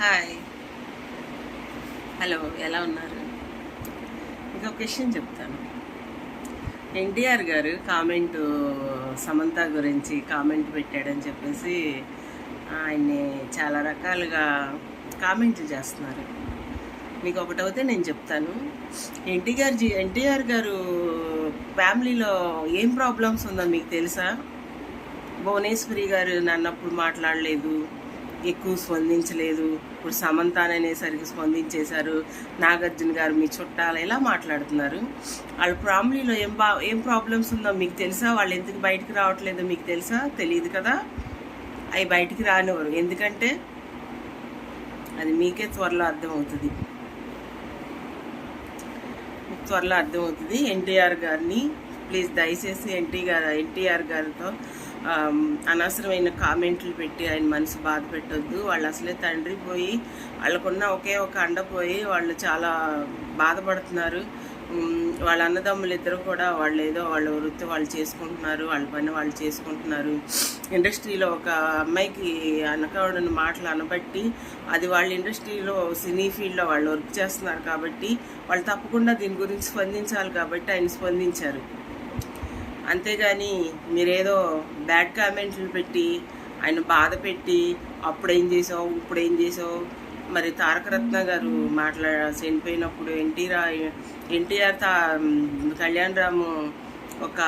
Hi hello ఎలా ఉన్నారు? ఇంకొక విషయం చెప్తాను. ఎన్టీఆర్ గారు కామెంట్ సమంత గురించి కామెంట్ పెట్టాడని చెప్పేసి ఆయన్ని చాలా రకాలుగా కామెంట్లు చేస్తున్నారు. మీకు ఒకటవుతే నేను చెప్తాను. ఎన్టీఆర్ జీ ఎన్టీఆర్ గారు ఫ్యామిలీలో ఏం ప్రాబ్లమ్స్ ఉందో మీకు తెలుసా? భువనేశ్వరి గారు నన్నప్పుడు మాట్లాడలేదు. ఎక్కువ స్పందించలేదు. ఇప్పుడు సమంత అనేసరికి స్పందించేశారు. నాగార్జున గారు మీ చుట్టాలు ఎలా మాట్లాడుతున్నారు? వాళ్ళ ఫ్యామిలీలో ఏం బా ఏం ప్రాబ్లమ్స్ ఉందో మీకు తెలుసా? వాళ్ళు ఎందుకు బయటికి రావట్లేదో మీకు తెలుసా? తెలియదు కదా? అవి బయటికి రానివ్వరు. ఎందుకంటే అది మీకే త్వరలో అర్థమవుతుంది. త్వరలో అర్థమవుతుంది. ఎన్టీఆర్ గారిని ప్లీజ్ దయచేసి ఎన్టీ గారు ఎన్టీఆర్ గారితో అనవసరమైన కామెంట్లు పెట్టి ఆయన మనసు బాధ పెట్టొద్దు. వాళ్ళు అసలే తండ్రి పోయి వాళ్ళకున్న ఒకే ఒక అండ పోయి వాళ్ళు చాలా బాధపడుతున్నారు. వాళ్ళ అన్నదమ్ములు ఇద్దరు కూడా వాళ్ళు ఏదో వాళ్ళ వృత్తి వాళ్ళు చేసుకుంటున్నారు వాళ్ళ పని వాళ్ళు చేసుకుంటున్నారు. ఇండస్ట్రీలో ఒక అమ్మాయికి అనకూడని మాటలు అనబట్టి అది వాళ్ళ ఇండస్ట్రీలో సినీ ఫీల్డ్లో వాళ్ళు వర్క్ చేస్తున్నారు కాబట్టి వాళ్ళు తప్పకుండా దీని గురించి స్పందించాలి కాబట్టి ఆయన స్పందించారు. అంతేగాని మీరేదో బ్యాడ్ కామెంట్లు పెట్టి ఆయన బాధ పెట్టి అప్పుడేం చేసావు ఇప్పుడేం చేసావు? మరి తారకరత్న గారు మాట్లా చనిపోయినప్పుడు ఎన్టీఆర్ ఎన్టీఆర్ తా కళ్యాణ్ రాము ఒక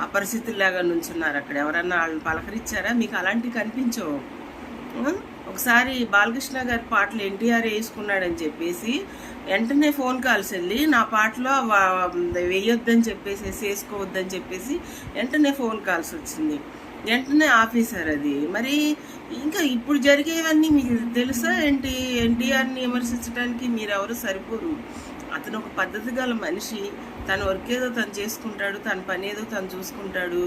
అపరిస్థితుల్లాగా నుంచున్నారు అక్కడ. ఎవరన్నా వాళ్ళు పలకరించారా? మీకు అలాంటివి కనిపించవు. ఒకసారి బాలకృష్ణ గారి పాటలు ఎన్టీఆర్ వేసుకున్నాడని చెప్పేసి వెంటనే ఫోన్ కాల్స్ వెళ్ళి నా పాటలో వేయొద్దని చెప్పేసి వేసుకోవద్దని చెప్పేసి వెంటనే ఫోన్ కాల్స్ వచ్చింది. వెంటనే ఆఫీసర్ అది. మరి ఇంకా ఇప్పుడు జరిగేవన్నీ మీకు తెలుసా ఏంటి? ఎన్టీఆర్ని విమర్శించడానికి మీరెవరు సరిపోరు. అతను ఒక పద్ధతి గల మనిషి. తన వర్క్ ఏదో తను చేసుకుంటాడు తన పని ఏదో తను చూసుకుంటాడు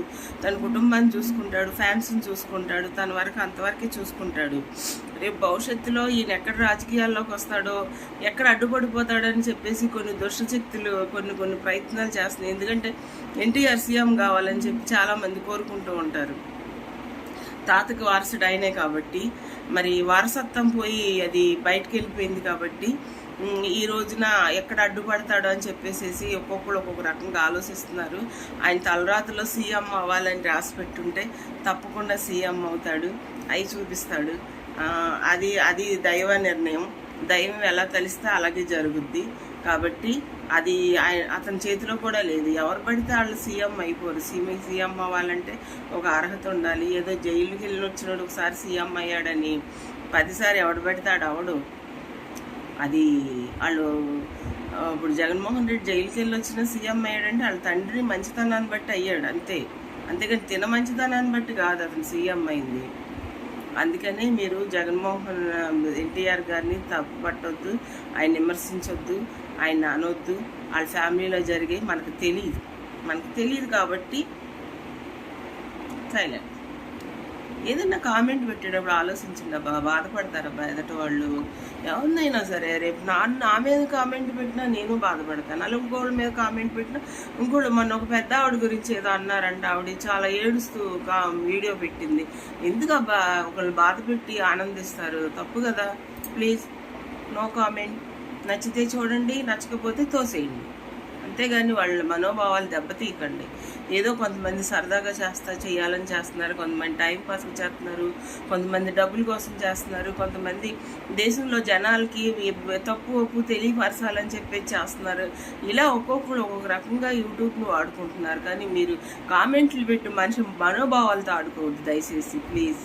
తన కుటుంబాన్ని చూసుకుంటాడు ఫ్యాన్స్ని చూసుకుంటాడు తన వరకు అంతవరకే చూసుకుంటాడు. రేపు భవిష్యత్తులో ఈయన ఎక్కడ రాజకీయాల్లోకి వస్తాడో ఎక్కడ అడ్డుపడిపోతాడని చెప్పేసి కొన్ని దుష్టశక్తులు కొన్ని కొన్ని ప్రయత్నాలు చేస్తున్నాయి. ఎందుకంటే ఎన్టీఆర్ సీఎం కావాలని చెప్పి చాలామంది కోరుకుంటూ ఉంటారు. తాతకి వారసుడు ఆయనే కాబట్టి మరి వారసత్వం పోయి అది బయటకు వెళ్ళిపోయింది కాబట్టి ఈ రోజున ఎక్కడ అడ్డుపడతాడో అని చెప్పేసి ఒక్కొక్కరు ఒక్కొక్క రకంగా ఆలోచిస్తున్నారు. ఆయన తలరాతలో సీఎం అవ్వాలని రాసి పెట్టుంటే తప్పకుండా సీఎం అవుతాడు అవి చూపిస్తాడు. అది అది దైవ నిర్ణయం. దైవం ఎలా తలిస్తే అలాగే జరుగుద్ది. కాబట్టి అది అతని చేతిలో కూడా లేదు. ఎవరు పడితే వాళ్ళు సీఎం అయిపోరు. సీఎం సీఎం అవ్వాలంటే ఒక అర్హత ఉండాలి. ఏదో జైలుకి వెళ్ళి వచ్చినాడు ఒకసారి సీఎం అయ్యాడని పదిసారి ఎవడు పడితే ఆడు అవడు అది వాళ్ళు ఇప్పుడు జగన్మోహన్ రెడ్డి జైలుకి వెళ్ళి వచ్చిన సీఎం అయ్యాడంటే వాళ్ళ తండ్రి మంచితనాన్ని బట్టి అయ్యాడు అంతే. అంతేకాని తిన మంచితనాన్ని బట్టి కాదు అతను సీఎం అయింది. అందుకనే మీరు జగన్మోహన్ ఎన్టీఆర్ గారిని తప్పు పట్టొద్దు ఆయన విమర్శించొద్దు ఆయన అనొద్దు. వాళ్ళ ఫ్యామిలీలో జరిగే మనకు తెలియదు మనకు తెలియదు కాబట్టి సైలెంట్. ఏదైనా కామెంట్ పెట్టేటప్పుడు ఆలోచించండి అబ్బా బాధపడతారబ్బా ఎదటి వాళ్ళు ఎవరినైనా సరే రేపు నా నా మీద కామెంట్ పెట్టినా నేను బాధపడతాను. అలా ఇంకోళ్ళ మీద కామెంట్ పెట్టినా ఇంకోళ్ళు మొన్న ఒక పెద్ద ఆవిడ గురించి ఏదో అన్నారంట. ఆవిడ చాలా ఏడుస్తూ కా వీడియో పెట్టింది. ఎందుకు అబ్బా ఒకళ్ళు బాధ పెట్టి ఆనందిస్తారు. తప్పు కదా? Please no comment. నచ్చితే చూడండి నచ్చకపోతే తోసేయండి. అంతేగాని వాళ్ళ మనోభావాలు దెబ్బతీయకండి. ఏదో కొంతమంది సరదాగా చేస్తా చేయాలని చేస్తున్నారు కొంతమంది టైం పాస్ చేస్తున్నారు కొంతమంది డబ్బుల కోసం చేస్తున్నారు కొంతమంది దేశంలో జనాలకి తప్పు ఒప్పు తెలియపరచాలని చెప్పి చేస్తున్నారు. ఇలా ఒక్కొక్కరు ఒక్కొక్క రకంగా యూట్యూబ్ను వాడుకుంటున్నారు. కానీ మీరు కామెంట్లు పెట్టి మనిషి మనోభావాలతో ఆడుకోవద్దు. దయచేసి ప్లీజ్.